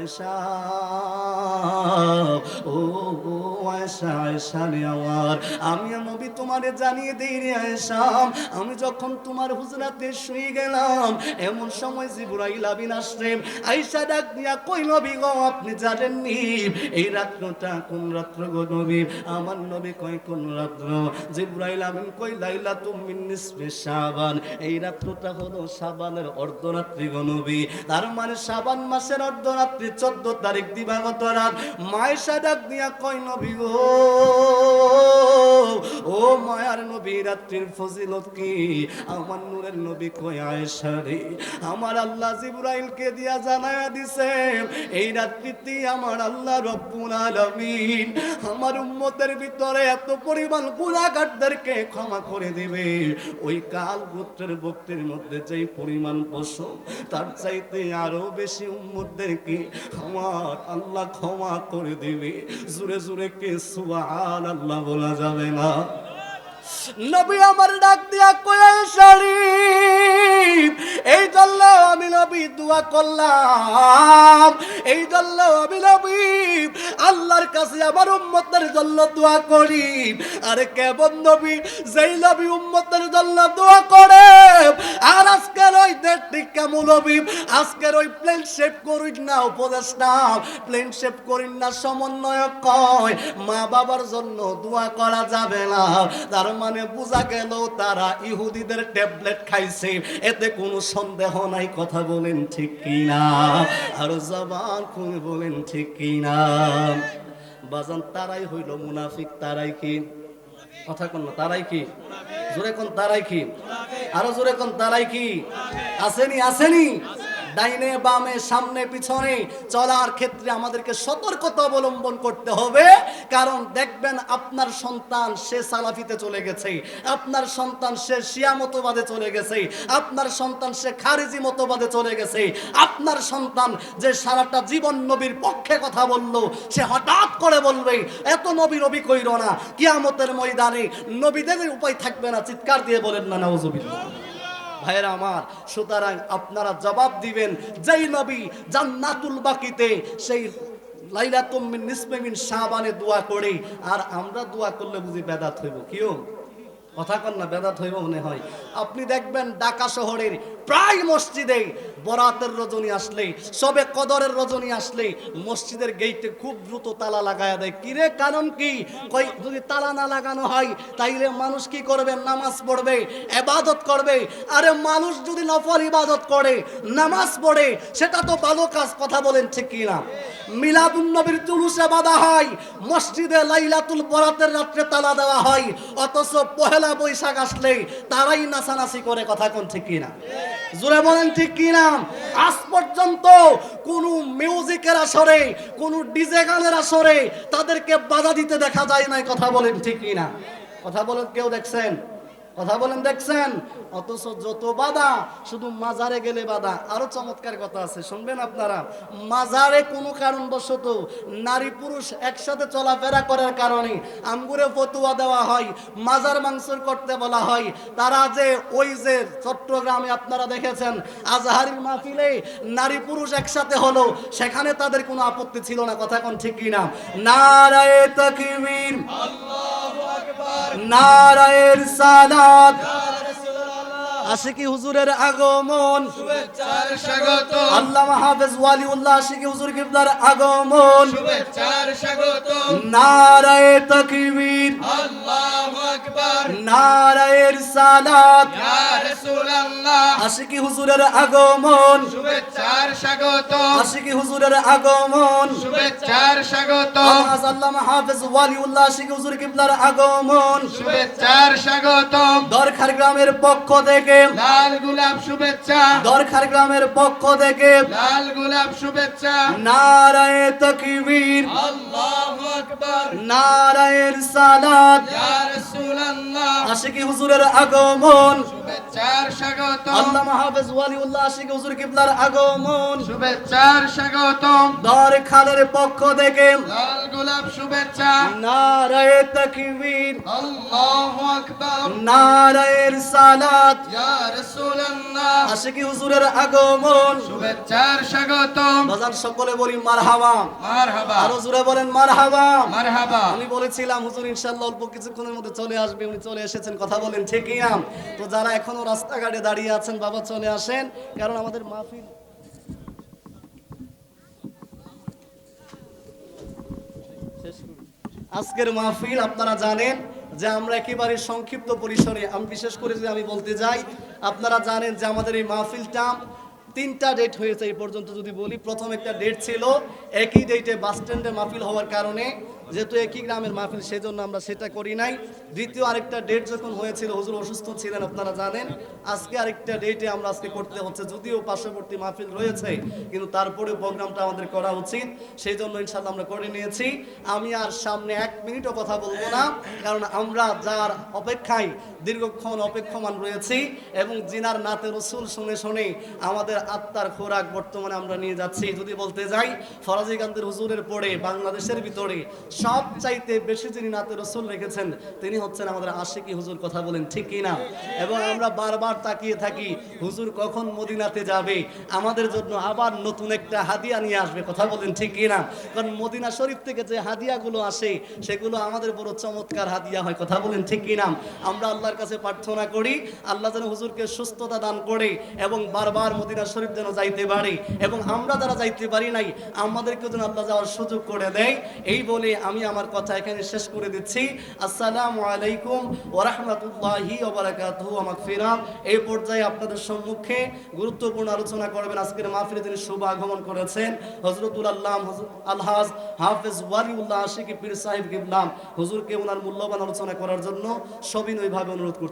আয়সা ও ও আয়সা আয়সা রে আমার। আমি নবী তোমারে জানিয়ে দিই রে আয়সা আমি যখন তোমার হুজরাতে শুয়ে গেলাম, এমন সময় জিবরাইল আবিন আসলেন। আয়সা ডাক দিয়া কই নবী গো, আপনি জানেননি? এই রাত্রটা কোন রাত্র গো নবী? আমার নবী কয়, কোন রাত্র? জিবরাইল আমিন কই লাইলা তুমি নিসবে শাবান। এই রাত্রটা হলো শাবানের অর্ধরাত্রি গো নবী। তার মানে শাবান মাসের অর্ধরাত্রি, চোদ্দ তারিখ দিবাগত রাত। মায়েশা ডাক দিয়া কয়, নবী গো ও মায়ার নবী, রাত্রির ফজিলত কি? আমার নূরের নবী আমার আল্লাহ দিয়া দিছে, এই রাত্রিতে আমার আল্লাহ রব্বুল আমার উম্মতের ভিতরে এত পরিমাণ গুনাহগারদেরকে ক্ষমা করে দিবে। ওই কাল গোত্রের ভক্তির মধ্যে যেই পরিমাণ পশম তার চাইতে আরও বেশি উম্মতদেরকে আমার আল্লাহ ক্ষমা করে দিবে। জুরে জুরে কে সুবহান আল্লাহ বলা যাবে না। নবী আমার ডাক দিয়া কয়ে, শরীফ, এই জন্য আমি নবী দোয়া করলাম, এই জন্য আমি নবী কাছে আমার উম্মতের জন্য দোয়া করি। আরে কেমন নবী, যেই নবী উম্মতের জন্য দোয়া করে। আর আজকের ওই দেশটি কেমন নবী? আজকের ওই প্লেন শেপ করিন না, উপদেশ না। প্লেন শেপ করিন না, সমন্বয়ক কয়। মা বাবার জন্য দোয়া করা যাবে না। তার মানে বোঝা গেল তারা ইহুদিদের ট্যাবলেট খাইছে। এতে কোনো সন্দেহ নাই, কথা বলেন ঠিক কিনা? আর জবান খুলে বলেন ঠিক কিনা? বাজান, তারাই হইল মুনাফিক, তারাই কি? কথা কন তারাই কি? জোরে কোন, তারাই কি? আরও জোরে কোন, তারাই কি? আসেনি আসেনি? ডাইনে, বামে, সামনে, পিছনে চলার ক্ষেত্রে আমাদেরকে সতর্কতা অবলম্বন করতে হবে। কারণ দেখবেন আপনার সন্তান সে সালাফিতে চলে গেছে, আপনার সন্তান সে শিয়া মতবাদে চলে গেছে, আপনার সন্তান সে খারিজি মতবাদে চলে গেছে, আপনার সন্তান যে সারাটা জীবন নবীর পক্ষে কথা বলল, সে হঠাৎ করে বলবে, এত নবী রবি কইর না, কিয়ামতের ময়দানে নবীদের উপায় থাকবে না। চিৎকার দিয়ে বলেন না, নাউজুবিল্লাহ। ভাইরা আমার, সুতরাং আপনারা জবাব দিবেন, যেই নবী জান্নাতুল বাকিতে সেই লাইলাতুম মিন নিসমিন মিন শাবানে দোয়া করে আর আমরা দোয়া করলে বুঝি বেদাত হইব, কিও? কথা কন না, বেদাত হইব মনে হয়। আপনি দেখবেন ঢাকা শহরের প্রায় মসজিদে বরাতের রজনী আসলে সবে কদরের রজনী আসলে মসজিদের গেইটে খুব দ্রুত তালা লাগায়া দেয়। কিরে কারণ কি? কই, যদি তালা না লাগানো হয়, তাইলে মানুষ কি করবে? নামাজ পড়বে এবাদত করবে। আরে মানুষ যদি নফল ইবাদত করে, নামাজ পড়ে, সেটা তো ভালো কাজ, কথা বলেন ঠিক কি না মিলাদুন নবীর জুলুসে বাধা হয়, মসজিদে লাইলাতুল বরাতের রাত্রে তালা দেওয়া হয়, অথচ পহেলা বৈশাখ আসলে তারাই নাচানাচি করে কথা কোন ঠিক কি না জোরে বলেন ঠিক কি না আজ পর্যন্ত কোন মিউজিকের আসরে, কোন ডিজে গানের আসরে তাদেরকে বাধা দিতে দেখা যায় নাই, কথা বলেন ঠিক কি না কথা বলেন, কেউ দেখছেন? কথা বলেন দেখছেন? অথচ যত বাধা, শুধু মাজারে গেলে বাধা। আরও চমৎকার কথা আছে, শুনবেন আপনারা। মাজারে কোনো কারণবশত নারী পুরুষ একসাথে চলাফেরা করার কারণে আঙ্গুরে ফতুয়া দেওয়া হয়, মাজার মাংসর করতে বলা হয়। তারা যে ওই যে চট্টগ্রামে আপনারা দেখেছেন আজহারির মাহফিলে নারী পুরুষ একসাথে হলো, সেখানে তাদের কোনো আপত্তি ছিল না, কথা কোন ঠিক কিনা? নারায়ে তাকবীর। নারায়ের সাদাত আশিকি হুজুরের আগমন। স্বাগত। আল্লামা হাফেজ ওয়ালিউল্লাহ আশিকি হুজুর কিবলার আগমন। স্বাগত। নারায়ে তাকবীর। আল্লাহু আকবার। নারায়ের সালাত। রাসূলুল্লাহ আশিকি হুজুরের আগমন। শুভেচ্ছার স্বাগত। আশিকি হুজুরের আগমন। শুভেচ্ছার স্বাগত। আল্লামা হাফেজ ওয়ালিউল্লাহ আশিকি হুজুর কিবলার আগমন। শুভেচ্ছার স্বাগত। দরখার গ্রামের পক্ষ থেকে। লাল গোলাপ শুভেচ্ছা। দরখার গ্রামের পক্ষ থেকে। লাল গোলাপ শুভেচ্ছা। নারায়ে তাকবীর। আল্লাহু আকবার। নারায়ের সালাত। ইয়া রাসূলুল্লাহ। আশিকি হুজুরের আগমন। শুভেচ্ছার স্বাগত আল্লামা হাফেজ ওয়ালিউল্লাহ আশিকি হুজুর কিবলার আগমন। শুভেচ্ছার স্বাগত দর খালের পক্ষ থেকে লাল গোলাপ শুভেচ্ছা। নারায়ে তাকবীর। আল্লাহু আকবার। নারায়ে রিসালাত ইয়া রাসূলুল্লাহ। আশিকি হুজুরের আগমন। শুভেচ্ছার স্বাগতম বাজান সকলে বলি মারহাবা। মারহাবা। আরও জোরে বলেন মারহাবা। মারহাবা। আমি বলেছিলাম হুজুর ইনশাআল্লাহ অল্প কিছুক্ষণের মধ্যে চলে আসবে উনি চলে এসেছেন কথা বলেন ঠিকই না? তো যারা এখনও রাস্তাঘাটে দাঁড়িয়ে আছেন, বাবা চলে আসেন, কারণ আমাদের মাহফিল। আজকের মাহফিল আপনারা জানেন যে আমরা একেবারে সংক্ষিপ্ত পরিসরে, আমি বিশেষ করে যদি আমি বলতে যাই, আপনারা জানেন যে আমাদের এই মাহফিলটা তিনটা ডেট হয়েছে এই পর্যন্ত যদি বলি, প্রথম একটা ডেট ছিল, একই ডেটে বাস স্ট্যান্ডে মাহফিল হওয়ার কারণে যেহেতু একই গ্রামের মাহফিল সেই জন্য আমরা সেটা করি নাই। দ্বিতীয় আরেকটা ডেট যখন হয়েছিল, হুজুর অসুস্থ ছিলেন, আপনারা জানেন। আজকে আরেকটা ডেটে আমরা আজকে করতে হচ্ছে, যদিও পার্শ্ববর্তী মাহফিল রয়েছে, কিন্তু তারপরেও প্রোগ্রামটা আমাদের করা উচিত। সেই জন্য ইনশাল্লাহ আমরা করে নিয়েছি। আমি আর সামনে এক মিনিটও কথা বলব না, কারণ আমরা যার অপেক্ষায় দীর্ঘক্ষণ অপেক্ষমান রয়েছি এবং জিনার নাতে রসুল শুনে শুনে আমাদের আত্মার খোরাক বর্তমানে আমরা নিয়ে যাচ্ছি। যদি বলতে যাই, ফরাজি কান্তের হুজুরের পরে বাংলাদেশের ভিতরে সব চাইতে বেশি যিনি নাতে রসুল রেখেছেন, তিনি হচ্ছেন আমাদের আশিকি হুজুর, কথা বলেন ঠিক কি না এবং আমরা বারবার তাকিয়ে থাকি, হুজুর কখন মদিনাতে যাবে? আমাদের জন্য আবার নতুন একটা হাদিয়া নিয়ে আসবে, কথা বলেন ঠিক কি না কারণ মদিনা শরীফ থেকে যে হাদিয়াগুলো আসে, সেগুলো আমাদের বড় চমৎকার হাদিয়া হয়, কথা বলেন ঠিক কি না আমরা আল্লাহর কাছে প্রার্থনা করি, আল্লাহ যেন হুজুরকে সুস্থতা দান করে এবং বারবার মদিনা শরীফ যেন যাইতে পারে। এবং আমরা যারা যাইতে পারি নাই আমাদেরকে যেন আল্লাহ যাওয়ার সুযোগ করে দেয়। এই বলে আমি আমার কথা এখানে শেষ করে দিচ্ছি। আসসালামু আলাইকুম ওয়া রাহমাতুল্লাহি ওয়া বারাকাতুহু ওয়া মাগফিরাত এই পর্যায়ে আপনাদের সম্মুখে গুরুত্বপূর্ণ আলোচনা করবেন আজকের মাহফিলে তিনি শুভ আগমন করেছেন, হযরতুল আল্লাহ আলহাজ হাফেজ ওয়ালিউল্লাহ আশিকি পীর সাহেব কিবলাম। হুজুরকে ওনার মূল্যবান আলোচনা করার জন্য সবিনয়ভাবে অনুরোধ করছেন